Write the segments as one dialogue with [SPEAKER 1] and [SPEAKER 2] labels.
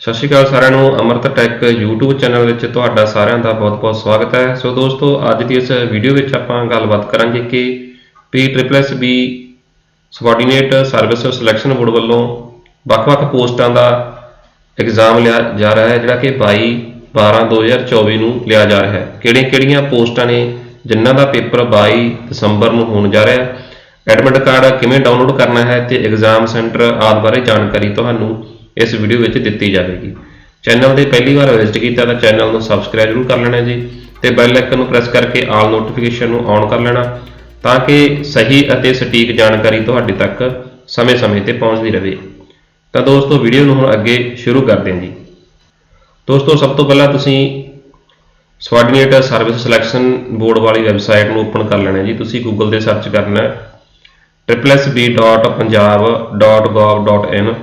[SPEAKER 1] ਸਤਿ ਸ਼੍ਰੀ ਅਕਾਲ ਸਾਰਿਆਂ ਨੂੰ, ਅਮਰਤ ਟੈਕ YouTube ਚੈਨਲ ਵਿੱਚ ਤੁਹਾਡਾ ਸਾਰਿਆਂ ਦਾ ਬਹੁਤ-ਬਹੁਤ ਸਵਾਗਤ ਹੈ। ਸੋ ਦੋਸਤੋ, ਅੱਜ ਦੀ ਇਸ ਵੀਡੀਓ ਵਿੱਚ ਆਪਾਂ ਗੱਲਬਾਤ ਕਰਾਂਗੇ ਕਿ PSSB subordinate service selection board ਵੱਲੋਂ ਵੱਖ-ਵੱਖ ਪੋਸਟਾਂ ਦਾ ਐਗਜ਼ਾਮ ਲਿਆ ਜਾ ਰਿਹਾ ਹੈ, ਜਿਹੜਾ ਕਿ 22 12 2024 ਨੂੰ ਲਿਆ ਜਾ ਰਿਹਾ ਹੈ। ਕਿਹੜੀਆਂ-ਕਿਹੜੀਆਂ ਪੋਸਟਾਂ ਨੇ ਜਿਨ੍ਹਾਂ ਦਾ ਪੇਪਰ 22 ਦਸੰਬਰ ਨੂੰ ਹੋਣ ਜਾ ਰਿਹਾ ਹੈ? ਐਡਮਿਟ ਕਾਰਡ ਕਿਵੇਂ ਡਾਊਨਲੋਡ ਕਰਨਾ ਹੈ ਤੇ ਐਗਜ਼ਾਮ ਸੈਂਟਰ ਆਦਿ ਬਾਰੇ ਜਾਣਕਾਰੀ ਤੁਹਾਨੂੰ ਇਸ ਵੀਡੀਓ ਵਿੱਚ ਦਿੱਤੀ ਜਾਵੇਗੀ। ਚੈਨਲ ਦੇ ਪਹਿਲੀ ਵਾਰ ਵਿਜ਼ਿਟ ਕੀਤਾ ਤਾਂ ਚੈਨਲ ਨੂੰ ਸਬਸਕ੍ਰਾਈਬ ਜ਼ਰੂਰ ਕਰ ਲੈਣਾ ਜੀ ਤੇ ਬੈਲ ਆਈਕਨ ਨੂੰ ਪ੍ਰੈਸ ਕਰਕੇ ਆਲ ਨੋਟੀਫਿਕੇਸ਼ਨ ਨੂੰ ਔਨ ਕਰ ਲੈਣਾ ਤਾਂ ਕਿ ਸਹੀ ਅਤੇ ਸਟੀਕ ਜਾਣਕਾਰੀ ਤੁਹਾਡੇ ਤੱਕ ਸਮੇਂ-ਸਮੇਂ ਤੇ ਪਹੁੰਚਦੀ ਰਹੇ। ਤਾਂ ਦੋਸਤੋ, ਵੀਡੀਓ ਨੂੰ ਹੁਣ ਅੱਗੇ ਸ਼ੁਰੂ ਕਰਦੇ ਹਾਂ ਜੀ। ਦੋਸਤੋ, ਸਭ ਤੋਂ ਪਹਿਲਾਂ ਤੁਸੀਂ ਸਵਾਰਡੀਨੇਟ ਸਰਵਿਸ ਸਿਲੈਕਸ਼ਨ ਬੋਰਡ ਵਾਲੀ ਵੈਬਸਾਈਟ ਨੂੰ ਓਪਨ ਕਰ ਲੈਣਾ ਜੀ। ਤੁਸੀਂ ਗੂਗਲ ਤੇ ਸਰਚ ਕਰਨਾ ਹੈ www.punjab.gov.in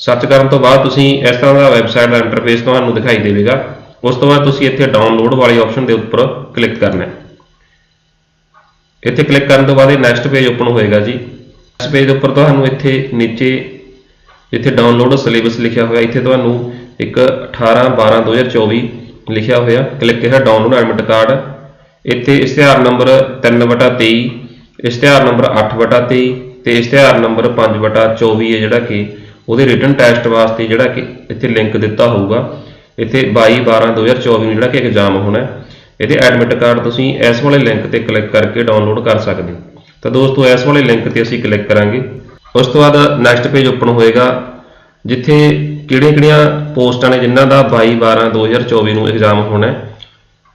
[SPEAKER 1] ਸਰਚ ਕਰਨ ਤੋਂ ਬਾਅਦ ਤੁਸੀਂ ਇਸ ਤਰ੍ਹਾਂ ਦਾ ਵੈਬਸਾਈਟ ਦਾ ਇੰਟਰਫੇਸ ਤੁਹਾਨੂੰ ਦਿਖਾਈ ਦੇਵੇਗਾ। ਉਸ ਤੋਂ ਬਾਅਦ ਤੁਸੀਂ ਇੱਥੇ ਡਾਊਨਲੋਡ ਵਾਲੀ ਆਪਸ਼ਨ ਦੇ ਉੱਪਰ ਕਲਿੱਕ ਕਰਨਾ ਹੈ। ਇੱਥੇ ਕਲਿੱਕ ਕਰਨ ਤੋਂ ਬਾਅਦ ਇਹ ਨੈਕਸਟ ਪੇਜ ਓਪਨ ਹੋਏਗਾ ਜੀ। ਇਸ ਪੇਜ ਦੇ ਉੱਪਰ ਤੁਹਾਨੂੰ ਇੱਥੇ ਨੀਚੇ ਜਿੱਥੇ ਡਾਊਨਲੋਡ ਸਿਲੇਬਸ ਲਿਖਿਆ ਹੋਇਆ, ਇੱਥੇ ਤੁਹਾਨੂੰ ਇੱਕ 18 12 2024 ਲਿਖਿਆ ਹੋਇਆ। ਕਲਿੱਕ ਹੈ ਡਾਊਨਲੋਡ ਐਡਮਿਟ ਕਾਰਡ ਇੱਥੇ ਇਸ਼ਤਿਹਾਰ ਨੰਬਰ 3/23 ਇਸ਼ਤਿਹਾਰ ਨੰਬਰ 8/23 ਤੇ ਇਸ਼ਤਿਹਾਰ ਨੰਬਰ 5/24 ਹੈ ਜਿਹੜਾ ਕਿ ਉਹਦੇ ਰਿਟਨ ਟੈਸਟ ਵਾਸਤੇ ਜਿਹੜਾ ਕਿ ਇੱਥੇ ਲਿੰਕ ਦਿੱਤਾ ਹੋਊਗਾ। ਇੱਥੇ 22 12 2024 ਨੂੰ ਜਿਹੜਾ ਕਿ ਐਗਜ਼ਾਮ ਹੋਣਾ ਇਹਦੇ ਐਡਮਿਟ ਕਾਰਡ ਤੁਸੀਂ ਇਸ ਵਾਲੇ ਲਿੰਕ ਤੇ ਕਲਿੱਕ ਕਰਕੇ ਡਾਊਨਲੋਡ ਕਰ ਸਕਦੇ ਹੋ। ਤਾਂ ਦੋਸਤੋ, ਇਸ ਵਾਲੇ ਲਿੰਕ ਤੇ ਅਸੀਂ ਕਲਿੱਕ ਕਰਾਂਗੇ। ਉਸ ਤੋਂ ਬਾਅਦ ਨੈਕਸਟ ਪੇਜ ਓਪਨ ਹੋਏਗਾ, ਜਿੱਥੇ ਕਿਹੜੀਆਂ-ਕਿਹੜੀਆਂ ਪੋਸਟਾਂ ਨੇ ਜਿਨ੍ਹਾਂ ਦਾ 22 12 2024 ਨੂੰ ਐਗਜ਼ਾਮ ਹੋਣਾ ਹੈ।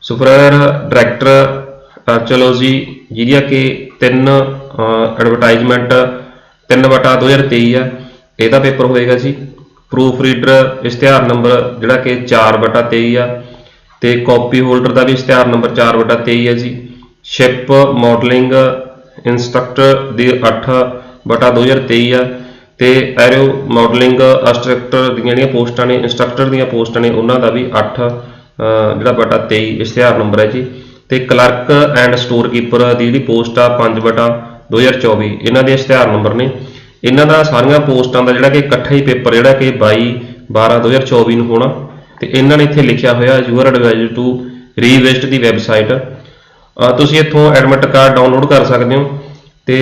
[SPEAKER 1] ਸੁਪਰਵਾਇਰ ਡਾਇਰੈਕਟਰ ਆਰਚੋਲੋਜੀ ਜਿਹਦੀਆਂ ਕਿ ਤਿੰਨ ਐਡਵਰਟਾਈਜ਼ਮੈਂਟ 3/2023 ਆ। ਇਹਦਾ ਪੇਪਰ ਹੋਏਗਾ ਜੀ। ਪ੍ਰੂਫ ਰੀਡਰ ਇਸ਼ਤਿਹਾਰ ਨੰਬਰ ਜਿਹੜਾ ਕਿ 4/23 ਆ। ਤੇ ਕਾਪੀ ਹੋਲਡਰ ਦਾ ਵੀ ਇਸ਼ਤਿਹਾਰ ਨੰਬਰ 4/23 ਹੈ ਜੀ। ਸ਼ਿਪ ਮਾਡਲਿੰਗ ਇੰਸਟ੍ਰਕਟਰ ਦੀ 8/2023 ਆ। ਤੇ ਐਰੋ ਮਾਡਲਿੰਗ ਇੰਸਟ੍ਰਕਟਰ ਦੀਆਂ ਜਿਹੜੀਆਂ ਪੋਸਟਾਂ ਨੇ ਇੰਸਟ੍ਰਕਟਰ ਦੀਆਂ ਪੋਸਟਾਂ ਨੇ, ਉਹਨਾਂ ਦਾ ਵੀ 8 ਜਿਹੜਾ ਬਟਾ 23 ਇਸ਼ਤਿਹਾਰ ਨੰਬਰ ਹੈ ਜੀ। ਤੇ ਕਲਰਕ ਐਂਡ ਸਟੋਰ ਕੀਪਰ ਦੀ ਜਿਹੜੀ ਪੋਸਟ ਆ 5 ਬਟਾ 2024 ਇਹਨਾਂ ਦੇ ਇਸ਼ਤਿਹਾਰ ਨੰਬਰ ਨੇ। ਇਹਨਾਂ ਦਾ ਸਾਰੀਆਂ ਪੋਸਟਾਂ ਦਾ ਜਿਹੜਾ ਕਿ ਇਕੱਠਾ ਹੀ ਪੇਪਰ, ਜਿਹੜਾ ਕਿ 22 12 2024 ਨੂੰ ਹੋਣਾ। ਤੇ ਇਹਨਾਂ ਨੇ ਇੱਥੇ ਲਿਖਿਆ ਹੋਇਆ you are advised to revisit the website ਤੁਸੀਂ ਇੱਥੋਂ ਐਡਮਿਟ ਕਾਰਡ ਡਾਊਨਲੋਡ ਕਰ ਸਕਦੇ ਹੋ ਤੇ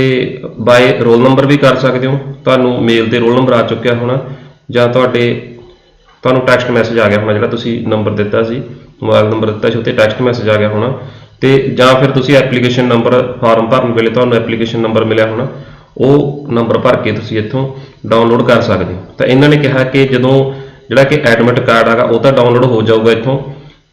[SPEAKER 1] ਬਾਈ ਰੋਲ ਨੰਬਰ ਵੀ ਕਰ ਸਕਦੇ ਹੋ। ਤੁਹਾਨੂੰ ਮੇਲ ਤੇ ਰੋਲ ਨੰਬਰ ਆ ਚੁੱਕਿਆ ਹੋਣਾ, ਜਾਂ ਤੁਹਾਡੇ, ਤੁਹਾਨੂੰ ਟੈਕਸਟ ਮੈਸੇਜ ਆ ਗਿਆ ਹੋਣਾ, ਜਿਹੜਾ ਤੁਸੀਂ ਨੰਬਰ ਦਿੱਤਾ ਸੀ। ਮੋਬਾਈਲ ਨੰਬਰ ਦਿੱਤਾ ਸੀ ਉੱਤੇ ਟੈਕਸਟ ਮੈਸੇਜ ਆ ਗਿਆ ਹੋਣਾ। ਤੇ ਜਾਂ ਫਿਰ ਤੁਸੀਂ ਐਪਲੀਕੇਸ਼ਨ ਨੰਬਰ ਫਾਰਮ ਭਰਨ ਵੇਲੇ ਤੁਹਾਨੂੰ ਐਪਲੀਕੇਸ਼ਨ ਨੰਬਰ ਮਿਲਿਆ ਹੋਣਾ। ਉਹ ਨੰਬਰ ਭਰ ਕੇ ਤੁਸੀਂ ਇੱਥੋਂ ਡਾਊਨਲੋਡ ਕਰ ਸਕਦੇ ਹੋ। ਤਾਂ ਇਹਨਾਂ ਨੇ ਕਿਹਾ ਕਿ ਜਦੋਂ ਜਿਹੜਾ ਕਿ ਐਡਮਿਟ ਕਾਰਡ ਹੈਗਾ, ਉਹ ਤਾਂ ਡਾਊਨਲੋਡ ਹੋ ਜਾਊਗਾ ਇੱਥੋਂ,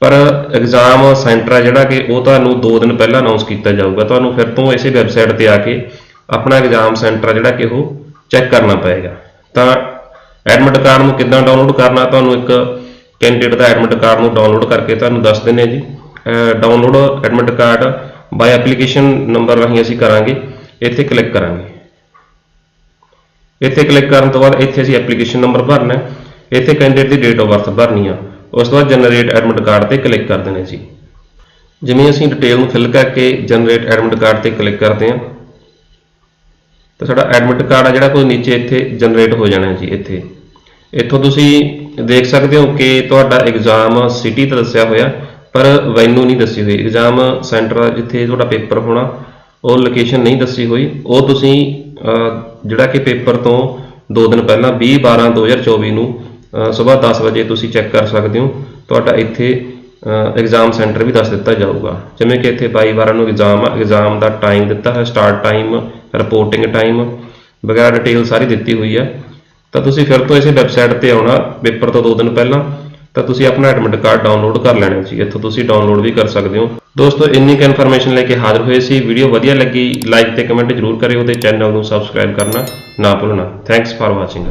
[SPEAKER 1] ਪਰ ਐਗਜ਼ਾਮ ਸੈਂਟਰ ਹੈ ਜਿਹੜਾ ਕਿ ਉਹ ਤੁਹਾਨੂੰ 2 ਦਿਨ ਪਹਿਲਾਂ ਅਨਾਉਂਸ ਕੀਤਾ ਜਾਊਗਾ। ਤੁਹਾਨੂੰ ਫਿਰ ਤੋਂ ਇਸੇ ਵੈਬਸਾਈਟ ਤੇ ਆ ਕੇ ਆਪਣਾ ਐਗਜ਼ਾਮ ਸੈਂਟਰ ਜਿਹੜਾ ਕਿ ਉਹ ਚੈੱਕ ਕਰਨਾ ਪਏਗਾ। ਤਾਂ ਐਡਮਿਟ ਕਾਰਡ ਨੂੰ ਕਿੱਦਾਂ ਡਾਊਨਲੋਡ ਕਰਨਾ, ਤੁਹਾਨੂੰ ਇੱਕ ਕੈਂਡੀਡੇਟ ਦਾ ਐਡਮਿਟ ਕਾਰਡ ਨੂੰ ਡਾਊਨਲੋਡ ਕਰਕੇ ਤੁਹਾਨੂੰ ਦੱਸ ਦਿੰਨੇ ਜੀ। Download admit card by application number ਰਾਹੀਂ ਅਸੀਂ ਕਰਾਂਗੇ, ਇੱਥੇ ਕਲਿੱਕ ਕਰਾਂਗੇ। ਇੱਥੇ ਕਲਿੱਕ ਕਰਨ ਤੋਂ ਬਾਅਦ ਇੱਥੇ ਅਸੀਂ ਐਪਲੀਕੇਸ਼ਨ ਨੰਬਰ ਭਰਨਾ ਹੈ। ਇੱਥੇ ਕੈਂਡੀਡੇਟ ਦੀ ਡੇਟ ਆਫ ਬਰਥ ਭਰਨੀ ਆ। ਉਸ ਤੋਂ ਬਾਅਦ ਜਨਰੇਟ ਐਡਮਿਟ ਕਾਰਡ ਤੇ ਕਲਿੱਕ ਕਰ ਦੇਣਾ ਜੀ। ਜਿਵੇਂ ਅਸੀਂ ਡਿਟੇਲ ਨੂੰ ਫਿਲ ਕਰਕੇ ਜਨਰੇਟ ਐਡਮਿਟ ਕਾਰਡ ਤੇ ਕਲਿੱਕ ਕਰਦੇ ਹਾਂ, ਤਾਂ ਸਾਡਾ ਐਡਮਿਟ ਕਾਰਡ ਆ ਜਿਹੜਾ ਕੋਈ ਨੀਚੇ ਇੱਥੇ ਜਨਰੇਟ ਹੋ ਜਾਣਾ ਜੀ ਇੱਥੇ। ਇੱਥੋਂ ਤੁਸੀਂ ਦੇਖ ਸਕਦੇ ਹੋ ਕਿ ਤੁਹਾਡਾ ਐਗਜ਼ਾਮ ਸਿਟੀ ਤਾਂ ਦੱਸਿਆ ਹੋਇਆ, ਪਰ ਵੈਨਿਊ ਨਹੀਂ ਦੱਸੀ ਹੋਈ। ਐਗਜ਼ਾਮ ਸੈਂਟਰ ਜਿੱਥੇ ਤੁਹਾਡਾ ਪੇਪਰ ਹੋਣਾ, ਉਹ ਲੋਕੇਸ਼ਨ ਨਹੀਂ ਦੱਸੀ ਹੋਈ। ਉਹ ਤੁਸੀਂ ਜਿਹੜਾ ਕਿ ਪੇਪਰ ਤੋਂ 2 ਦਿਨ ਪਹਿਲਾਂ 20 12 2024 ਨੂੰ ਸਵੇਰ 10 ਵਜੇ ਤੁਸੀਂ ਚੈੱਕ ਕਰ ਸਕਦੇ ਹੋ। ਤੁਹਾਡਾ ਇੱਥੇ ਐਗਜ਼ਾਮ ਸੈਂਟਰ ਵੀ ਦੱਸ ਦਿੱਤਾ ਜਾਊਗਾ। ਜਿਵੇਂ ਕਿ ਇੱਥੇ 22 12 ਨੂੰ ਐਗਜ਼ਾਮ ਆ ਐਗਜ਼ਾਮ ਦਾ ਟਾਈਮ ਦਿੱਤਾ ਹੈ ਸਟਾਰਟ ਟਾਈਮ ਰਿਪੋਰਟਿੰਗ ਟਾਈਮ ਵਗੈਰਾ ਡਿਟੇਲ ਸਾਰੀ ਦਿੱਤੀ ਹੋਈ ਹੈ। ਤਾਂ ਤੁਸੀਂ ਫਿਰ ਤੋਂ ਇਸੇ ਵੈਬਸਾਈਟ ਤੇ ਆਉਣਾ, ਪੇਪਰ ਤੋਂ 2 ਦਿਨ ਪਹਿਲਾਂ, ਤਾਂ ਤੁਸੀਂ ਆਪਣਾ ਐਡਮਿਟ ਕਾਰਡ ਡਾਊਨਲੋਡ ਕਰ ਲੈਣਾ ਸੀ ਇੱਥੋਂ ਤੁਸੀਂ ਡਾਊਨਲੋਡ ਵੀ ਕਰ ਸਕਦੇ ਹੋ। ਦੋਸਤੋ, ਇੰਨੀ ਕੁ ਇਨਫੋਰਮੇਸ਼ਨ ਲੈ ਕੇ ਹਾਜ਼ਰ ਹੋਏ ਸੀ। ਵੀਡੀਓ ਵਧੀਆ ਲੱਗੀ ਲਾਈਕ ਤੇ ਕਮੈਂਟ ਜ਼ਰੂਰ ਕਰਿਓ ਤੇ ਚੈਨਲ ਨੂੰ ਸਬਸਕ੍ਰਾਈਬ ਕਰਨਾ ਨਾ ਭੁੱਲਣਾ। Thanks for watching